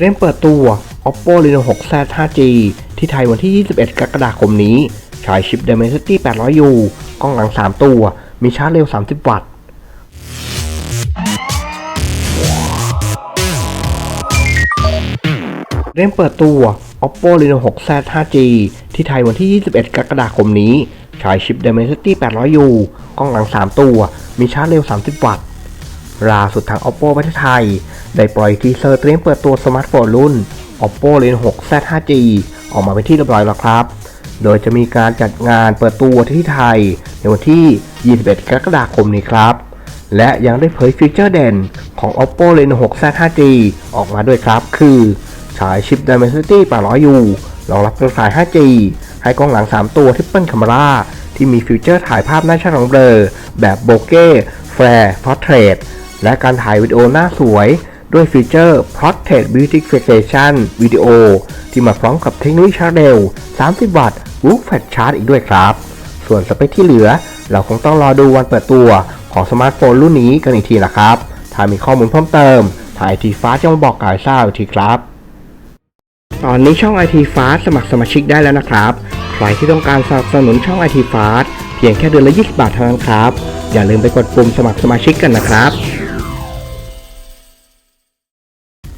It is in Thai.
เริ่มเปิดตัว Oppo Reno 6 Z 5G ที่ไทยวันที่ 21 กรกฎาคมนี้ ใช้ชิป Dimensity 800U กล้องหลัง 3 ตัว มีชาร์จเร็ว 30 วัตต์ เริ่มเปิดตัว Oppo Reno 6 Z 5G ที่ไทยวันที่ 21 กรกฎาคมนี้ ใช้ชิป Dimensity 800U กล้องหลัง 3 ตัว มีชาร์จเร็ว 30 วัตต์ล่าสุดทาง Oppo ประเทศไทย ได้ปล่อยทีเซอร์เตรียมเปิดตัวสมาร์ทโฟนรุ่น Oppo Reno 6 Z 5G ออกมาเป็นที่เรียบร้อยแล้วครับ โดยจะมีการจัดงานเปิดตัวที่ไทย ในวันที่ 21 กรกฎาคมนี้ครับ และยังได้เผยฟีเจอร์เด่นของ Oppo Reno 6 Z 5G ออกมาด้วยครับ คือฉายชิป Dimensity 800U รองรับเครือข่าย 5G ให้กล้องหลัง 3 ตัวที่เปิล Camera ที่มีฟีเจอร์ถ่ายภาพหน้าชัดของเบลอแบบโบเก้แฟร์พอร์เทรตและการถ่ายวิดีโอหน้าสวย ด้วยฟีเจอร์ Portrait Beautification วิดีโอที่มาพร้อมกับเทคโนโลยีชาร์จเร็ว 30 วัตต์ Wolf Fast Charge อีกด้วยครับ ส่วนสเปคที่เหลือ เราคงต้องรอดูวันเปิดตัวของสมาร์ทโฟนรุ่นนี้กันอีกทีนะครับ ถ้ามีข้อมูลเพิ่มเติมทางไอทีฟ้าจะมาบอกกายทราบอีกทีครับ ตอนนี้ช่อง IT Fast สมัครสมาชิกได้แล้วนะครับ ใครที่ต้องการสนับสนุนช่อง IT Fast เพียงแค่เดือนละ 20 บาทเท่านั้นครับ อย่าลืมไปกดปุ่มสมัครสมาชิกกันนะครับ